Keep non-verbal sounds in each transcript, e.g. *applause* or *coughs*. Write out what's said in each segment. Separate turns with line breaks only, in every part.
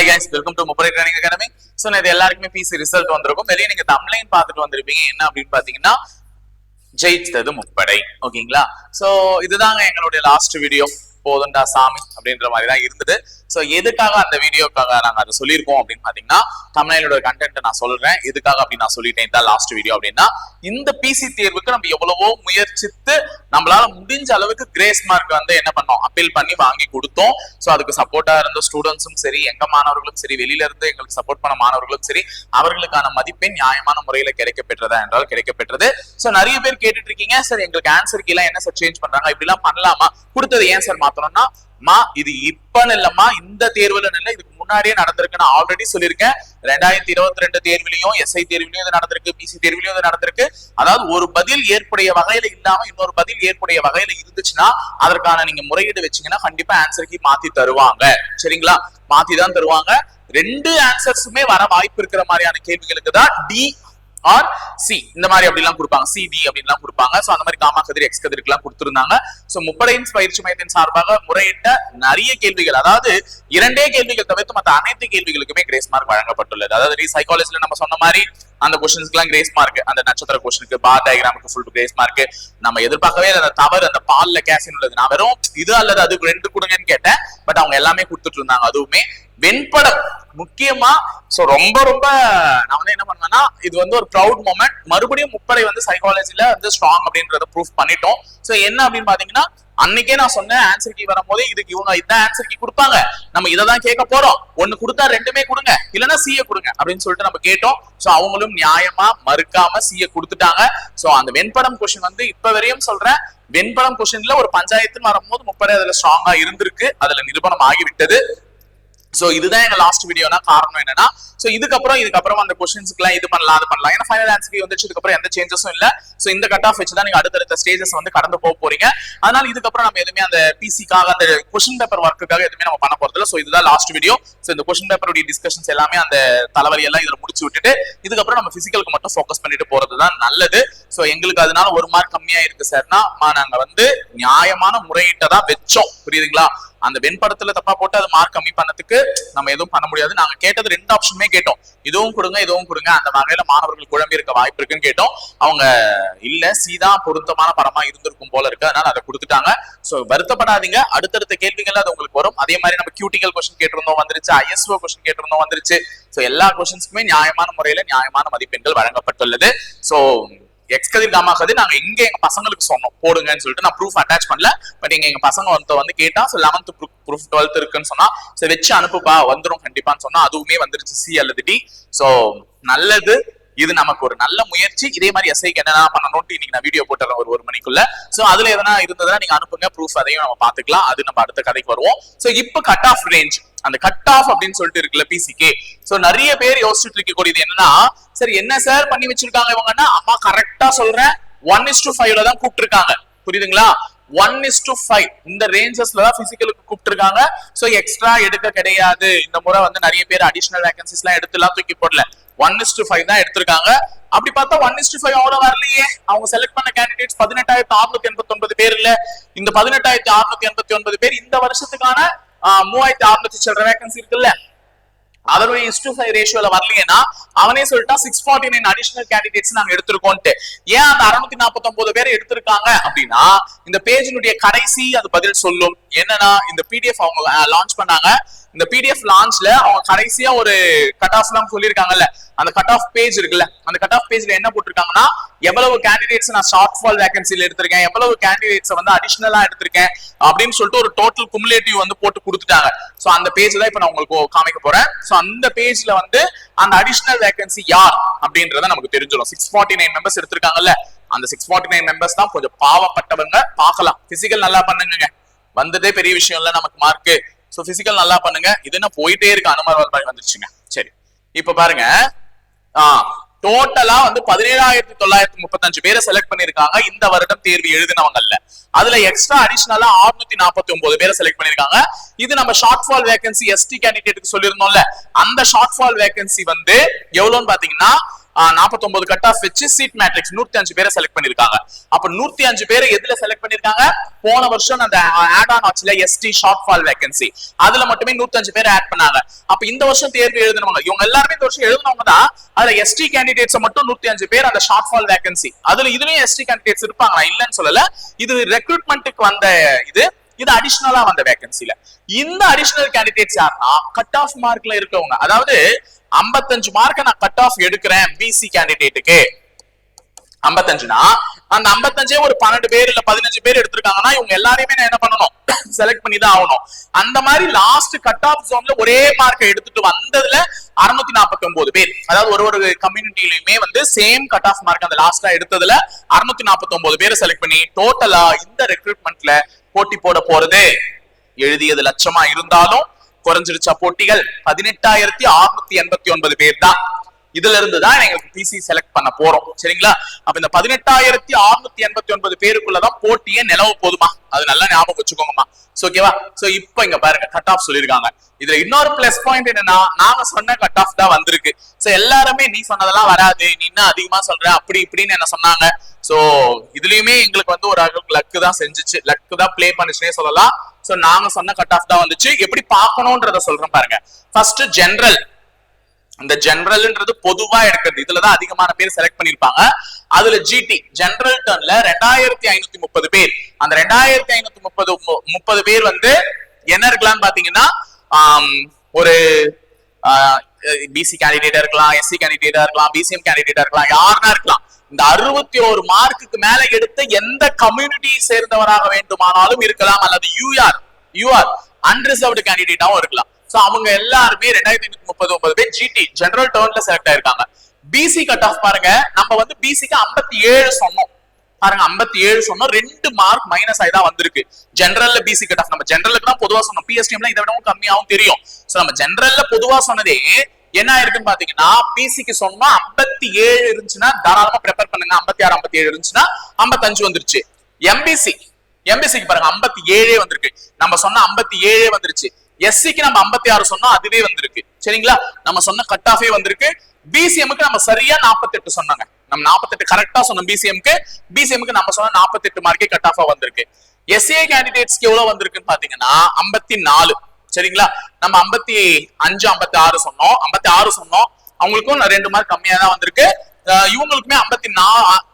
Hi guys welcome to முப்பரை training academy so இது எல்லாருக்குமே பிசி ரிசல்ட் வந்திருக்கும். வெளியே நீங்க தமிழையும் பார்த்துட்டு வந்திருப்பீங்க. என்ன அப்படின்னு பாத்தீங்கன்னா ஜெயித்தது முப்படை. ஓகேங்களா சோ இதுதாங்க எங்களுடைய லாஸ்ட் வீடியோ போதுண்டா சாமி அப்படின்ற மாதிரி தான் இருந்தது. ஸோ எதுக்காக அந்த வீடியோக்காக நாங்கள் அதை சொல்லியிருக்கோம் அப்படின்னு பார்த்தீங்கன்னா தமிழ்நாடோட கண்டென்ட் நான் சொல்றேன். எதுக்காக அப்படின்னு நான் சொல்லிட்டேன்? தான் லாஸ்ட் வீடியோ அப்படின்னா இந்த பிசி தேர்வுக்கு நம்ம எவ்வளவோ முயற்சித்து நம்மளால முடிஞ்ச அளவுக்கு கிரேஸ் மார்க் வந்து என்ன பண்ணோம்? அப்பீல் பண்ணி வாங்கி கொடுத்தோம். ஸோ அதுக்கு சப்போர்ட்டா இருந்த ஸ்டூடெண்ட்ஸும் சரி எங்க மாணவர்களும் சரி வெளியில இருந்து எங்களுக்கு சப்போர்ட் பண்ண மாணவர்களும் சரி அவர்களுக்கான மதிப்பெண் நியாயமான முறையில கிடைக்க பெற்றதா என்றால் கிடைக்க பெற்றது சோ நிறைய பேர் கேட்டுட்டு இருக்கீங்க சார் எங்களுக்கு ஆன்சருக்கு எல்லாம் என்ன சார் சேஞ்ச் பண்றாங்க? இப்படி எல்லாம் பண்ணலாமா? கொடுத்தது ஏன் சார் மாத்தணும்னா மா இது இப்பன்னு இல்லம்மா இந்த தேர்வுல இல்ல இதுக்கு முன்னாடியே நடந்திருக்கு நான் ஆல்ரெடி சொல்லியிருக்கேன். ரெண்டாயிரத்தி இருபத்தி ரெண்டு தேர்விலையும் எஸ்ஐ தேர்விலையும் இது நடந்திருக்கு பிசி தேர்விலையும் இது நடந்திருக்கு. அதாவது ஒரு பதில் ஏற்புடைய வகையில இல்லாம இன்னொரு பதில் ஏற்புடைய வகையில இருந்துச்சுன்னா அதற்கான நீங்க முறையீடு வச்சீங்கன்னா கண்டிப்பா ஆன்சருக்கு மாத்தி தருவாங்க. சரிங்களா? மாத்தி தான் தருவாங்க. ரெண்டு ஆன்சர்ஸுமே வர வாய்ப்பு இருக்கிற மாதிரியான கேள்விகளுக்கு தான் டி ஆர் சி இந்த மாதிரி அப்படிலாம் கொடுப்பாங்க. சி டி அப்படின்லாம் கொடுப்பாங்க. சோ அந்த மாதிரி காமா கதிர் எக்ஸ் கதிருக்கு எல்லாம் கொடுத்திருந்தாங்க. சோ முப்படையின் பயிற்சி மையத்தின் சார்பாக முறையிட்ட நிறைய கேள்விகள். அதாவது இரண்டே கேள்விகள் தவிர்த்து மற்ற அனைத்து கேள்விகளுக்குமே கிரேஸ் மார்க் வழங்கப்பட்டுள்ளது. அதாவது சைக்காலஜில நம்ம சொன்ன மாதிரி அந்த கொஸ்டின்ஸ்க்குலாம் கிரேஸ் மார்க் அந்த நட்சத்திர கொஸ்டினுக்கு பார் டயக்ராமுக்கு ஃபுல் கிரேஸ் மார்க் நம்ம எதிர்பார்க்கவே அந்த தவறு அந்த பால்ல கேசின் உள்ளது. நான் வெறும் இது அல்லது அது ரெண்டு கொடுங்கன்னு கேட்டேன் பட் அவங்க எல்லாமே கொடுத்துட்டு இருந்தாங்க. அதுவுமே வெண்படம் முக்கியமா சோ ரொம்ப ரொம்ப நான் வந்து என்ன பண்ணுவேன்னா இது வந்து ஒரு ப்ரௌட் மூமெண்ட் மறுபடியும் முப்படை வந்து சைக்காலஜில வந்து ஸ்ட்ராங் அப்படின்றத ப்ரூஃப் பண்ணிட்டோம். சோ என்ன அப்படின்னு பாத்தீங்கன்னா அன்னைக்கே நான் சொன்னேன் ஆன்சர் கீ வரும்போது இதுக்கு இவங்க இதான் ஆன்சர் கீ கொடுப்பாங்க. நம்ம இதை தான் கேட்க போறோம். ஒன்னு கொடுத்தா ரெண்டுமே கொடுங்க. இல்லைன்னா சிஏ கொடுங்க அப்படின்னு சொல்லிட்டு நம்ம கேட்டோம். சோ அவங்களும் நியாயமா மறுக்காம சிஏ கொடுத்துட்டாங்க. சோ அந்த வெண்படம் கொஸ்டின் வந்து இப்ப வரையும் சொல்றேன். வெண்படம் கொஸ்டின்ல ஒரு பஞ்சாயத்துன்னு வரும்போது முப்படை அதுல ஸ்ட்ராங்கா இருந்திருக்கு. அதுல நிரூபணம் ஆகிவிட்டது. சோ இதுதான் எங்க லாஸ்ட் வீடியோனா காரணம் என்னன்னா சோ இதுக்கப்புறம் இதுக்கப்புறம் அந்த கொஸ்டின்ஸ்க்கு எல்லாம் இது பண்ணலாம் அது பண்ணலாம். ஏன்னா ஃபைனல் ஆன்சர் வந்துச்சு இதுக்கப்புறம் எந்த சேஞ்சஸும் இல்ல. சோ இந்த கட் ஆஃப் வச்சு தான் நீங்க அடுத்தடுத்த ஸ்டேஜஸ் வந்து கடந்து போக போறீங்க. அதனால இதுக்கப்புறம் நம்ம எதுவுமே அந்த பிசிக்காக அந்த கொஸ்டின் பேப்பர் ஒர்க்குக்காக எதுவுமே நம்ம பண்ண போறது இல்ல சோ இதுதான் லாஸ்ட் வீடியோ சோ இந்த கொஸ்டின் பேப்பருடைய டிஸ்கஷன்ஸ் எல்லாமே அந்த தலைவலி எல்லாம் இதுல முடிச்சு விட்டுட்டு இதுக்கப்புறம் நம்ம பிசிக்கலுக்கு மட்டும் ஃபோக்கஸ் பண்ணிட்டு போறது தான் நல்லது. சோ எங்களுக்கு அதனால ஒரு மார்க் கம்மியா இருக்கு சார்னா நாங்க வந்து நியாயமான முறையிட்ட தான் வச்சோம். புரியுதுங்களா? அந்த வெண்படத்துல தப்பா போட்டு அது மார்க் கம்மி பண்ணதுக்கு நம்ம எதுவும் பண்ண முடியாது. நாங்க கேட்டது ரெண்டு ஆப்ஷனுமே கேட்டோம். இதுவும் கொடுங்க இதுவும் கொடுங்க. அந்த வகையில மாணவர்கள் குழம்பி இருக்க வாய்ப்பு இருக்குன்னு கேட்டோம். அவங்க இல்ல சீதா பொருத்தமான படமா இருந்திருக்கும் போல இருக்கு. அதனால அதை கொடுத்துட்டாங்க. சோ வருத்தப்படாதீங்க. அடுத்தடுத்த கேள்விகள் அது உங்களுக்கு வரும். அதே மாதிரி நம்ம கியூட்டிக்கல் கொஸ்டின் கேட்டிருந்தோம் வந்துருச்சு. ஐஎஸ்ஓ கொஸ்டின் கேட்டிருந்தோம் வந்துருச்சு. சோ எல்லா கொஸ்டின்ஸ்க்குமே நியாயமான முறையில நியாயமான மதிப்பெண்கள் வழங்கப்பட்டுள்ளது. சோ எக்ஸ்கதிர் கதிர் நாங்க இங்க எங்க பசங்களுக்கு சொன்னோம். போடுங்கன்னு சொல்லிட்டு நான் ப்ரூஃப் அட்டாச் பண்ணல. பட் எங்க எங்க பசங்க வந்து வந்து கேட்டா ஸோ லெவன்த் ப்ரூஃப் டுவெல்த் இருக்குன்னு சொன்னா சரி வச்சு அனுப்புப்பா. வந்துடும் கண்டிப்பான்னு சொன்னா அதுவுமே வந்துருச்சு. சி அல்லது டி ஸோ நல்லது. இது நமக்கு ஒரு நல்ல முயற்சி. இதே மாதிரி எஸ்ஐக்கு என்னென்ன பண்ணணும்னு இன்னைக்கு நான் வீடியோ போட்டுறேன் ஒரு ஒரு மணிக்குள்ள. சோ அதுல எதனா இருந்ததுன்னா நீங்க அனுப்புங்க. ப்ரூஃப் அதையும் நம்ம பாத்துக்கலாம் அது நம்ம அடுத்த கதைக்கு வருவோம். சோ இப்போ கட் ஆஃப் ரேஞ்ச் அந்த கட் ஆஃப் அப்படின்னு சொல்லிட்டு இருக்குல்ல பிசிகே சோ நிறைய பேர் யோசிச்சுட்டு இருக்கக்கூடியது என்னன்னா சரி என்ன சார் பண்ணி வச்சிருக்காங்க இவங்கன்னா? அம்மா கரெக்ட் சொல்றேன் ஒன் இஸ் டு ஃபைவ்ல தான் கூப்பிட்டுருக்காங்க. புரியுதுங்களா? ஒன் இஸ் டு ஃபைவ் இந்த ரேஞ்சஸ்ல தான் பிசிக்கலுக்கு கூப்பிட்டுருக்காங்க. சோ எக்ஸ்ட்ரா எடுக்க கிடையாது. இந்த முறை வந்து நிறைய பேர் அடிஷனல் வேகன்சிஸ் எல்லாம் எடுத்து எல்லாம் தூக்கி போடல. ஒன் இஸ் டு ஃபைவ் தான் எடுத்திருக்காங்க. அப்படி பார்த்தா ஒன் இஸ் டு ஃபைவ் அவ்வளவு வரலையே. அவங்க செலக்ட் பண்ண கேண்டிடேட்ஸ் பதினெட்டாயிரத்தி அறுநூத்தி எண்பத்தி ஒன்பது பேர் இல்ல. இந்த பதினெட்டாயிரத்தி அறுநூத்தி எண்பத்தி ஒன்பது பேர் இந்த வருஷத்துக்கான மூவாயிரத்தி அறுநூத்தி சில்லற வேகன்சி இருக்குல்ல. அதனுடைய இஸ் டு ஃபைவ் ரேஷியோல வரலையேன்னா அவனே சொல்லிட்டா six forty nine additional candidates நாங்க எடுத்திருக்கோம்ட்டு ஏன் அந்த அறுநூத்தி நாற்பத்தி பேர் எடுத்திருக்காங்க அப்படின்னா இந்த பேஜினுடைய கடைசி அது பதில் சொல்லும். என்னன்னா இந்த பிடிஎஃப் அவங்க லான்ச் பண்ணாங்க. இந்த பிடிஎஃப் லான்ச்ல அவங்க கடைசியா ஒரு கட் ஆஃப் எல்லாம் சொல்லியிருக்காங்கல்ல. அந்த கட் ஆஃப் பேஜ் இருக்குல்ல. அந்த கட் ஆஃப் பேஜ்ல என்ன போட்டிருக்காங்கன்னா எவ்வளவு கேண்டிடேட்ஸ் நான் ஷார்ட் ஃபால் வேகன்சில எடுத்திருக்கேன் எவ்வளவு கேண்டிடேட்ஸ் வந்து அடிஷனலா எடுத்திருக்கேன் அப்படின்னு சொல்லிட்டு ஒரு டோட்டல் குமுலேட்டிவ் வந்து போட்டு கொடுத்துட்டாங்க. சோ அந்த பேஜ் தான் இப்ப நான் உங்களுக்கு காமிக்க போறேன். சோ அந்த பேஜ்ல வந்து அந்த அடிஷனல் வேகன்சி யார் அப்படின்றத நமக்கு தெரிஞ்சிடும். சிக்ஸ் ஃபார்ட்டி நைன் மெம்பர்ஸ் எடுத்திருக்காங்கல்ல. அந்த சிக்ஸ் ஃபார்ட்டி நைன் மெம்பர்ஸ் தான் கொஞ்சம் பாவப்பட்டவங்க. பார்க்கலாம். பிசிக்கல் நல்லா பண்ணுங்க. வந்ததே பெரிய விஷயம் இல்ல நமக்கு மார்க்கு சோ பிசிக்கல் நல்லா பண்ணுங்க. இது என்ன போயிட்டே இருக்கு? அனுமதி பாய் வந்துருச்சுங்க. சரி. இப்ப பாருங்க. ஆஹ் டோட்டலா வந்து பதினேழாயிரத்தி தொள்ளாயிரத்தி முப்பத்தஞ்சு பேரை செலக்ட் பண்ணிருக்காங்க இந்த வருடம் தேர்வு எழுதினவங்கல்ல. அதுல எக்ஸ்ட்ரா அடிஷனலா 649 நாற்பத்தி ஒன்பது பேரை செலக்ட் பண்ணிருக்காங்க இது நம்ம ஷார்ட் ஃபால் வேகன்சி எஸ்டி கேண்டிடேட்டுக்கு சொல்லியிருந்தோம்ல. அந்த ஷார்ட் ஃபால் வேகன்சி வந்து எவ்வளவுன்னு பாத்தீங்கன்னா நாற்பத்தொன்பது கட் ஆஃப் வச்சு சீட் மேட்ரிக்ஸ் நூத்தி அஞ்சு பேரை செலக்ட் பண்ணிருக்காங்க. அப்ப நூத்தி அஞ்சு பேரை எதுல செலக்ட் பண்ணிருக்காங்க? போன வருஷம் அந்த ஆட் ஆன் ஆச்சுல எஸ்டி ஷார்ட் ஃபால் வேகன்சி அதுல மட்டுமே நூத்தி அஞ்சு பேர் ஆட் பண்ணாங்க. அப்ப இந்த வருஷம் தேர்வு எழுதினவங்க இவங்க எல்லாருமே இந்த வருஷம் எழுதினவங்க தான் அதுல எஸ்டி கேண்டிடேட்ஸ் மட்டும் நூத்தி அஞ்சு பேர் அந்த ஷார்ட் ஃபால் வேகன்சி அதுல இதுலயும் எஸ்டி கேண்டிடேட்ஸ் இருப்பாங்க நான் இல்லைன்னு சொல்லல. இது ரெக்ரூட்மெண்ட்டுக்கு வந்த இது. இது அடிஷனலா வந்த வேகன்சில இந்த அடிஷனல் கேண்டிடேட்ஸ் யாருன்னா கட் ஆஃப் மார்க்ல இருக்கவங்க. அதாவது ஐம்பத்தஞ்சு மார்க்கை நான் கட் ஆஃப் எடுக்கிறேன் பிசி கேண்டிடேட்டுக்கு ஐம்பத்தஞ்சுனா அந்த ஐம்பத்தஞ்சே ஒரு பன்னெண்டு பேர் இல்ல பதினஞ்சு பேர் எடுத்திருக்காங்கன்னா இவங்க எல்லாரையுமே நான் என்ன பண்ணணும்? *coughs* செலக்ட் பண்ணி தான் ஆகணும். அந்த மாதிரி லாஸ்ட் கட் ஆஃப் ஜோன்ல ஒரே மார்க்கை எடுத்துட்டு வந்ததுல அறுநூத்தி நாற்பத்தி ஒன்பது பேர். அதாவது ஒரு ஒரு கம்யூனிட்டிலயுமே வந்து சேம் கட் ஆஃப் மார்க் அந்த லாஸ்டா எடுத்ததுல அறுநூத்தி நாற்பத்தி ஒன்பது பேரை செலக்ட் பண்ணி டோட்டலா இந்த ரெக்ரூட்மெண்ட்ல போட்டி போட போறது. எழுதியது லட்சமா இருந்தாலும் குறைஞ்சிருச்ச போட்டிகள்? பதினெட்டாயிரத்தி அறுநூத்தி எண்பத்தி ஒன்பது பேர் தான் இதுல இருந்து தான் எங்களுக்கு பிசி செலக்ட் பண்ண போறோம். சரிங்களா? அப்ப இந்த பதினெட்டாயிரத்தி அறுநூத்தி எண்பத்தி ஒன்பது பேருக்குள்ளதான் போட்டியே நிலவ போதுமா? அது நல்லா ஞாபகம் வச்சுக்கோங்கம்மா. ஓகேவா சோ இப்போ இங்க பாருங்க கட் ஆஃப் சொல்லிருக்காங்க இதுல இன்னொரு பிளஸ் பாயிண்ட் என்னன்னா நாங்க சொன்ன கட் ஆஃப் தான் வந்திருக்கு. சோ எல்லாருமே நீ சொன்னதெல்லாம் வராது. நீ இன்னும் அதிகமா சொல்ற அப்படி இப்படின்னு என்ன சொன்னாங்க. சோ இதுலயுமே எங்களுக்கு வந்து ஒரு அளவுக்கு லக்கு தான் செஞ்சுச்சு. லக்கு தான் ப்ளே பண்ணுச்சுன்னே சொல்லலாம். சோ நாங்க சொன்ன கட் ஆஃப் தான் வந்துச்சு. எப்படி பார்க்கணும்ன்றத சொல்றேன் பாருங்க. ஃபர்ஸ்ட் ஜெனரல் இந்த ஜெனரல்ன்றது பொதுவா எடுக்கிறது. இதுலதான் அதிகமான பேர் செலக்ட் பண்ணிருப்பாங்க. அதுல ஜிடி ஜெனரல் டர்ன்ல ரெண்டாயிரத்தி ஐநூத்தி முப்பது பேர். அந்த ரெண்டாயிரத்தி ஐநூத்தி முப்பது முப்பது பேர் வந்து என்ன இருக்கலாம்னு பாத்தீங்கன்னா ஒரு பிசி கேண்டிடேட்டா இருக்கலாம் எஸ்சி கேண்டிடேட்டா இருக்கலாம் பிசிஎம் கேண்டிடேட்டா இருக்கலாம் யாருனா இருக்கலாம். இந்த அறுபத்தி ஒரு மார்க்குக்கு மேல எடுத்த எந்த கம்யூனிட்டியை சேர்ந்தவராக வேண்டுமானாலும் இருக்கலாம் அல்லது யூஆர் யூஆர் அன்ரிசர்வ்டு கேண்டிடேட்டாவும் இருக்கலாம். சோ அவங்க எல்லாருமே ரெண்டாயிரத்தி ஐநூத்தி முப்பது ஒன்பது பேர் ஜிடி ஜெனரல் டேர்ன்ல செலக்ட் ஆயிருக்காங்க. பிசி கட் ஆஃப் பாருங்க. நம்ம வந்து பிசிக்கு ஐம்பத்தி ஏழு சொன்னோம். பாருங்க 57 ஏழு சொன்னோம். ரெண்டு மார்க் மைனஸ் ஆகி தான் வந்திருக்கு. ஜென்ரல்ல பிசி கட் ஆஃப் நம்ம ஜென்ரலுக்கு தான் பொதுவா சொன்னோம். பிஎஸ்டிஎம்ல இதை விடவும் கம்மியாகவும் தெரியும். சோ நம்ம ஜென்ரல்ல பொதுவா சொன்னதே என்ன ஆயிருக்குன்னு பாத்தீங்கன்னா பிசிக்கு சொன்னா 57 ஏழு இருந்துச்சுன்னா தாராளமா ப்ரிப்பேர் பண்ணுங்க. 56 ஆறு ஐம்பத்தி ஏழு இருந்துச்சுன்னா 55 வந்துருச்சு. எம்பிசி எம்பிசிக்கு பாருங்க 57 ஏழே வந்திருக்கு. நம்ம சொன்ன 57 ஏழே வந்துருச்சு. எஸ்சிக்கு நம்ம 56 ஆறு சொன்னோம் அதுவே வந்திருக்கு. சரிங்களா? நம்ம சொன்ன கட் ஆஃபே வந்திருக்கு. பிசிஎம்க்கு நம்ம சரியா 48 சொன்னாங்க. நம்ம 48 கரெக்டா சொன்னோம் பிசிஎம்க்கு பிசிஎம்க்கு நம்ம சொன்ன 48 மார்க்கே கட் ஆஃபா வந்திருக்கு. எஸ்ஏ கேண்டிடேட்ஸ்க்கு எவ்வளவு வந்திருக்குன்னு பாத்தீங்கன்னா 54 சரிங்களா? நம்ம 55 அஞ்சு ஐம்பத்தி ஆறு சொன்னோம். 56 ஆறு சொன்னோம். அவங்களுக்கும் ரெண்டு மார்க் கம்மியா தான் வந்திருக்கு. இவங்களுக்குமே ஐம்பத்தி நா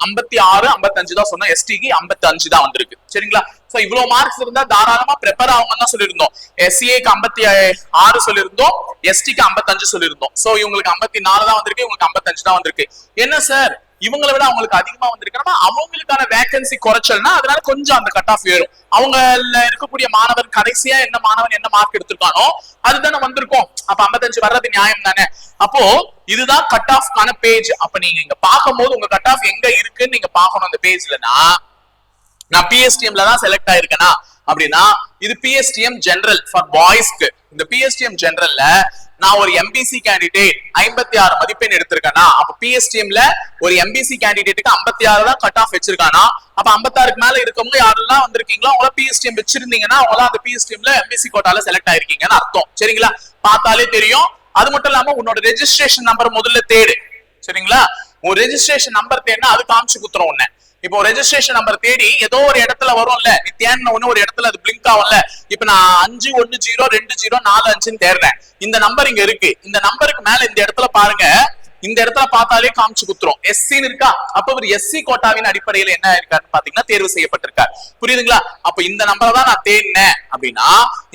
ஐம்பத்தி ஆறு ஐம்பத்தஞ்சு தான் சொன்னோம் எஸ்டிக்கு ஐம்பத்தி அஞ்சு தான் வந்திருக்கு. சரிங்களா? சோ இவ்வளவு மார்க்ஸ் இருந்தா தாராளமா ப்ரிப்பேர் ஆகும் தான் சொல்லியிருந்தோம். எஸ்சிஏக்கு ஐம்பத்தி ஆறு சொல்லியிருந்தோம். எஸ்டிக்கு ஐம்பத்தஞ்சு சொல்லியிருந்தோம். சோ இவங்களுக்கு ஐம்பத்தி நாலு தான் வந்திருக்கு. இவங்களுக்கு ஐம்பத்தஞ்சு தான் வந்திருக்கு. என்ன சார் இவங்களை விட அவங்களுக்கு அதிகமா வந்திருக்குன்னா அவங்களுக்கான வேகன்சி குறைச்சல்னா அதனால கொஞ்சம் அந்த கட் ஆஃப் ஏறும். அவங்கல இருக்கக்கூடிய மாணவர் கடைசியா என்ன மாணவன் என்ன மார்க் எடுத்திருக்கானோ அதுதானே வந்திருக்கும். அப்ப 55 வர்றது நியாயம் தானே? அப்போ இதுதான் கட் ஆஃப்கான பேஜ் அப்ப நீங்க இங்க பார்க்கும்போது உங்க கட் ஆஃப் எங்க இருக்குன்னு நீங்க பார்க்கணும் அந்த பேஜ்லனா நான் பிஎஸ்டிஎம்ல தான் செலக்ட் ஆயிருக்கேனா? அப்படின்னா இது பிஎஸ்டிஎம் ஜெனரல் ஃபார் பாய்ஸ்க்கு இந்த பிஎஸ்டிஎம் ஜெனரல்ல நான் ஒரு எம்பிசி கேண்டிடேட் ஐம்பத்தி ஆறு மதிப்பெண் எடுத்திருக்கேனா? அப்ப பிஎஸ்டிஎம்ல ஒரு எம்பிசி கேண்டிடேட்டுக்கு ஐம்பத்தி ஆறு தான் கட் ஆஃப் வச்சிருக்கானா? அப்ப ஐம்பத்தாறுக்கு மேல இருக்கவங்க யாரெல்லாம் வந்திருக்கீங்களோ அவங்கள பிஎஸ்டிஎம் வச்சிருந்தீங்கன்னா அவங்களாம் அந்த பிஎஸ்டிஎம்ல எம்பிசி கோட்டால செலக்ட் ஆயிருக்கீங்கன்னு அர்த்தம். சரிங்களா? பார்த்தாலே தெரியும். அது மட்டும் இல்லாம உன்னோட ரெஜிஸ்ட்ரேஷன் நம்பர் முதல்ல தேடு. சரிங்களா? உன் ரெஜிஸ்ட்ரேஷன் நம்பர் தேடினா அது காமிச்சு குத்துறோம் உன்ன. இப்போ ரெஜிஸ்ட்ரேஷன் நம்பர் தேடி ஏதோ ஒரு இடத்துல வரும்ல நீ தேடின ஒண்ணு ஒரு இடத்துல அது பிளிங்க் ஆகும்ல. இப்ப நான் அஞ்சு ஒன்னு ஜீரோ ரெண்டு ஜீரோ நாலு அஞ்சுன்னு தேடுறேன். இந்த நம்பர் இங்க இருக்கு. இந்த நம்பருக்கு மேல இந்த இடத்துல பாருங்க. இந்த இடத்துல பார்த்தாலே காமிச்சு குத்துரும். எஸ்சின்னு இருக்கா? அப்ப ஒரு எஸ்சி கோட்டாவின் அடிப்படையில என்ன இருக்காருன்னு பாத்தீங்கன்னா தேர்வு செய்யப்பட்டிருக்கார். புரியுதுங்களா? அப்ப இந்த நம்பரை தான் நான் தேடினேன் அப்படின்னா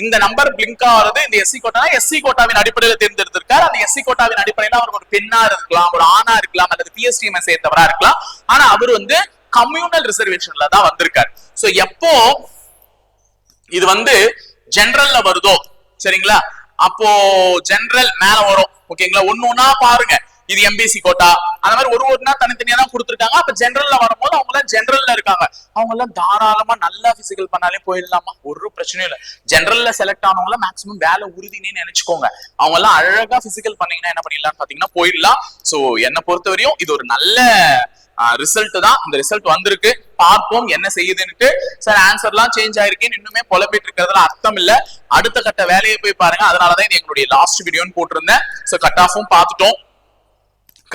இந்த நம்பர் பிளிங்க் ஆகிறது இந்த எஸ்சி கோட்டா எஸ்சி கோட்டாவின் அடிப்படையில தேர்ந்தெடுத்திருக்காரு. அந்த எஸ்சி கோட்டாவின் அடிப்படையில அவர் ஒரு பெண்ணா இருக்கலாம் ஒரு ஆணா இருக்கலாம் அல்லது பிஎஸ்டிஎம் சேர்ந்தவரா இருக்கலாம். ஆனா அவர் வந்து கம்யூனல் ரிசர்வேஷன்ல தான் வந்திருக்காரு. சோ எப்போ இது வந்து ஜெனரல்ல வருதோ சரிங்களா? அப்போ ஜெனரல் மேல வரும். ஓகேங்களா ஒன்னு ஒன்னா பாருங்க. இது எம்பிசி கோட்டா. அந்த மாதிரி ஒரு ஒருனா தனித்தனியா தான் கொடுத்துருக்காங்க. அப்ப ஜென்ரல்ல வரும்போது அவங்க எல்லாம் ஜென்ரல்ல இருக்காங்க. அவங்க எல்லாம் தாராளமா நல்லா பிசிக்கல் பண்ணாலே போயிடலாமா? ஒரு பிரச்சனையும் இல்ல. ஜென்ரல்ல செலக்ட் ஆனவங்க மேக்ஸிமம் வேலை உறுதினே நினைச்சுக்கோங்க. அவங்க எல்லாம் அழகா பிசிக்கல் பண்ணீங்கன்னா என்ன பண்ணிடலாம் பாத்தீங்கன்னா போயிடலாம். சோ என்னை பொறுத்தவரையும் இது ஒரு நல்ல ரிசல்ட் தான். இந்த ரிசல்ட் வந்திருக்கு. பார்ப்போம் என்ன செய்யுதுன்னுட்டு. சார் ஆன்சர்லாம் சேஞ்ச் ஆயிருக்கேன்னு இன்னுமே புலம்பிட்டு இருக்கிறதுல அர்த்தம் இல்ல. அடுத்த கட்ட வேலையை போய் பாருங்க. அதனாலதான் இது எங்களுடைய லாஸ்ட் வீடியோன்னு போட்டிருந்தேன். சோ கட் ஆஃபும் பார்த்துட்டோம்.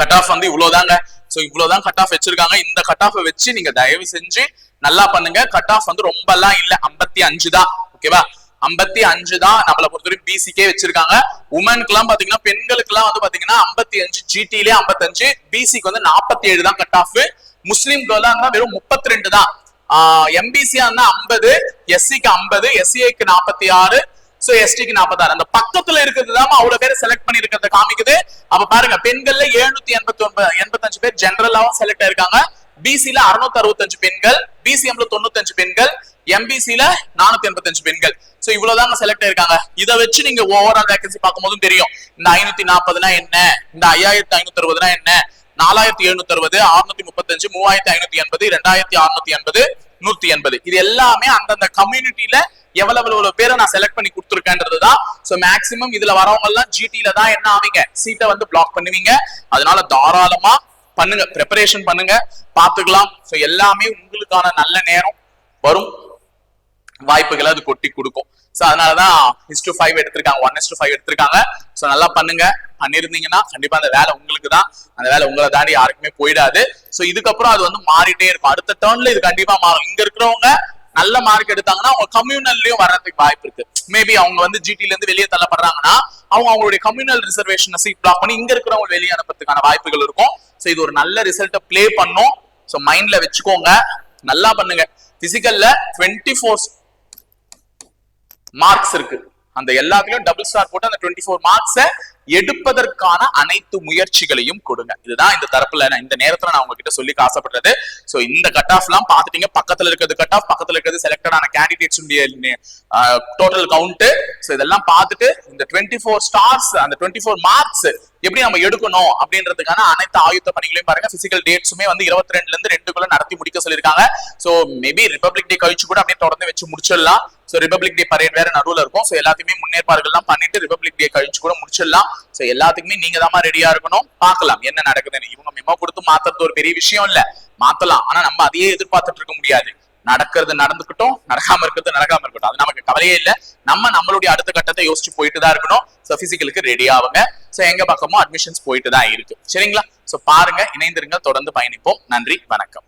கட் ஆஃப் வந்து இவ்வளவுதாங்க. சோ இவ்வளவுதான் கட் ஆஃப் வச்சிருக்காங்க. இந்த கட் ஆஃப் வச்சு நீங்க தயவு செஞ்சு நல்லா பண்ணுங்க. கட் ஆஃப் வந்து ரொம்ப எல்லாம் இல்ல. ஐம்பத்தி அஞ்சு தான். ஓகேவா ஐம்பத்தி அஞ்சு தான் நம்மளை பொறுத்தவரைக்கும் பிசிக்கே வச்சிருக்காங்க. உமனுக்கு எல்லாம் பாத்தீங்கன்னா பெண்களுக்கு எல்லாம் வந்து பாத்தீங்கன்னா ஐம்பத்தி அஞ்சு ஜிடிலே ஐம்பத்தஞ்சு பிசிக்கு வந்து நாற்பத்தி ஏழு தான் கட் ஆஃப் முஸ்லீம் கேர்லா இருந்தா வெறும் முப்பத்தி ரெண்டு தான். எம்பிசியா இருந்தா ஐம்பது எஸ்சிக்கு ஐம்பது எஸ்சிஐக்கு நாற்பத்தி ஆறு சோ எஸ்டிக்கு நாற்பத்தாறு அந்த பக்கத்துல இருக்கிறது தான் அவ்வளவு பேர் செலக்ட் பண்ணி இருக்கிறத காமிக்குது. அப்ப பாருங்க பெண்கள்ல எழுநூத்தி எண்பத்தி ஒன்பது எண்பத்தஞ்சு பேர் ஜெனரலாவும் செலக்ட் ஆயிருக்காங்க. பிசில அறுநூத்தி அறுபத்தஞ்சு பெண்கள் பிசிஎம்ல தொண்ணூத்தஞ்சு பெண்கள் எம்பிசில நானூத்தி எண்பத்தஞ்சு பெண்கள். சோ இவ்வளவுதாங்க செலக்ட் ஆயிருக்காங்க. இதை வச்சு நீங்க ஓவரால் வேகன்சி பார்க்கும் போதும் தெரியும். இந்த ஐநூத்தி நாற்பதுனா என்ன? இந்த ஐயாயிரத்தி ஐநூத்தி அறுபதுனா என்ன? நாலாயிரத்தி எழுநூத்தி அறுபது அறுநூத்தி முப்பத்தஞ்சு மூவாயிரத்தி ஐநூத்தி எண்பது ரெண்டாயிரத்தி அறுநூத்தி எண்பது நூத்தி எண்பது. இது எல்லாமே அந்தந்த கம்யூனிட்டியில எவ்வளவு எவ்வளவு பேரை நான் செலக்ட் பண்ணி கொடுத்துருக்கேன்றது தான் சோ மேக்சிமம் இதுல வரவங்க எல்லாம் ஜிடில தான் என்ன ஆவீங்க? சீட்டை வந்து பிளாக் பண்ணுவீங்க. அதனால தாராளமா பண்ணுங்க. ப்ரிப்பரேஷன் பண்ணுங்க. பாத்துக்கலாம் சோ எல்லாமே உங்களுக்கான நல்ல நேரம் வரும். வாய்ப்புகளை அது கொட்டி கொடுக்கும். சோ அதனாலதான் இஸ் டு ஃபைவ் எடுத்திருக்காங்க. ஒன் இஸ் டு ஃபைவ் எடுத்திருக்காங்க. சோ நல்லா பண்ணுங்க. பண்ணிருந்தீங்கன்னா கண்டிப்பா அந்த வேலை உங்களுக்கு தான். அந்த வேலை உங்களை தாண்டி யாருக்குமே போயிடாது. சோ இதுக்கப்புறம் அது வந்து மாறிட்டே இருக்கும். அடுத்த டேர்ன்ல இது கண்டிப்பா மாறும். இங்க இருக்கிறவங்க நல்ல மார்க் எடுத்தாங்கன்னா அவங்க கம்யூனல்லயும் வர்றதுக்கு வாய்ப்பு இருக்கு. மேபி அவங்க வந்து ஜிடில இருந்து வெளியே தள்ளப்படுறாங்கன்னா அவங்க அவங்களுடைய கம்யூனல் ரிசர்வேஷன் சீட் பிளாக் பண்ணி இங்க இருக்கிறவங்க வெளியே அனுப்புறதுக்கான வாய்ப்புகள் இருக்கும். சோ இது ஒரு நல்ல ரிசல்ட்டை ப்ளே பண்ணும். சோ மைண்ட்ல வச்சுக்கோங்க. நல்லா பண்ணுங்க. பிசிக்கல்ல டுவெண்ட்டி ஃபோர் மார்க்ஸ் இருக்கு. அந்த எல்லாத்துலயும் டபுள் ஸ்டார் போட்டு அந்த டுவெண்ட்டி ஃபோர் மார்க்ஸை எடுப்பதற்கான அனைத்து முயற்சிகளையும் கொடுங்க. இதுதான் இந்த தரப்புல நான் இந்த நேரத்துல நான் உங்ககிட்ட சொல்லி ஆசைப்படுறது. சோ இந்த கட் ஆஃப் எல்லாம் பாத்துட்டீங்க பக்கத்துல இருக்கிறது கட் ஆஃப் பக்கத்துல இருக்கிறது செலக்டடான கேண்டிடேட்ஸ் டோட்டல் கவுண்ட் சோ இதெல்லாம் பார்த்துட்டு இந்த டுவெண்ட்டி ஃபோர் ஸ்டார்ஸ் அந்த டுவெண்ட்டி ஃபோர் மார்க்ஸ் எப்படி நம்ம எடுக்கணும் அப்படின்றதுக்கான அனைத்து ஆயுத்த பணிகளையும் பாருங்க. பிசிக்கல் டேட்ஸுமே வந்து இருபத்தி ரெண்டுல இருந்து ரெண்டுக்குள்ள நடத்தி முடிக்க சொல்லியிருக்காங்க. சோ மேபி ரிபப்ளிக் டே கழிச்சு கூட அப்படியே தொடர்ந்து வச்சு முடிச்சிடலாம். ஸோ ரிபப்ளிக் டே பரேட் வேற நடுவில் இருக்கும். ஸோ எல்லாத்தையுமே முன்னேற்பாடுகள்லாம் பண்ணிட்டு ரிபப்ளிக் டே கழிச்சு கூட முடிச்சிடலாம். சோ எல்லாத்துக்குமே நீங்க தான் ரெடியா இருக்கணும். பார்க்கலாம் என்ன நடக்குதுன்னு. இவங்க மெமோ கொடுத்து மாத்துறது ஒரு பெரிய விஷயம் இல்ல. மாத்தலாம். ஆனா நம்ம அதையே எதிர்பார்த்துட்டு இருக்க முடியாது. நடக்கிறது நடந்துக்கிட்டோம். நடக்காம இருக்கிறது நடக்காம இருக்கட்டும். அது நமக்கு கவலையே இல்ல. நம்ம நம்மளுடைய அடுத்த கட்டத்தை யோசிச்சு போயிட்டு தான் இருக்கணும். ஸோ பிசிக்கலுக்கு ரெடி ஆகுங்க. சோ எங்க பக்கமும் அட்மிஷன்ஸ் போயிட்டு தான் இருக்கு. சரிங்களா? சோ பாருங்க. இணைந்திருங்க. தொடர்ந்து பயணிப்போம். நன்றி. வணக்கம்.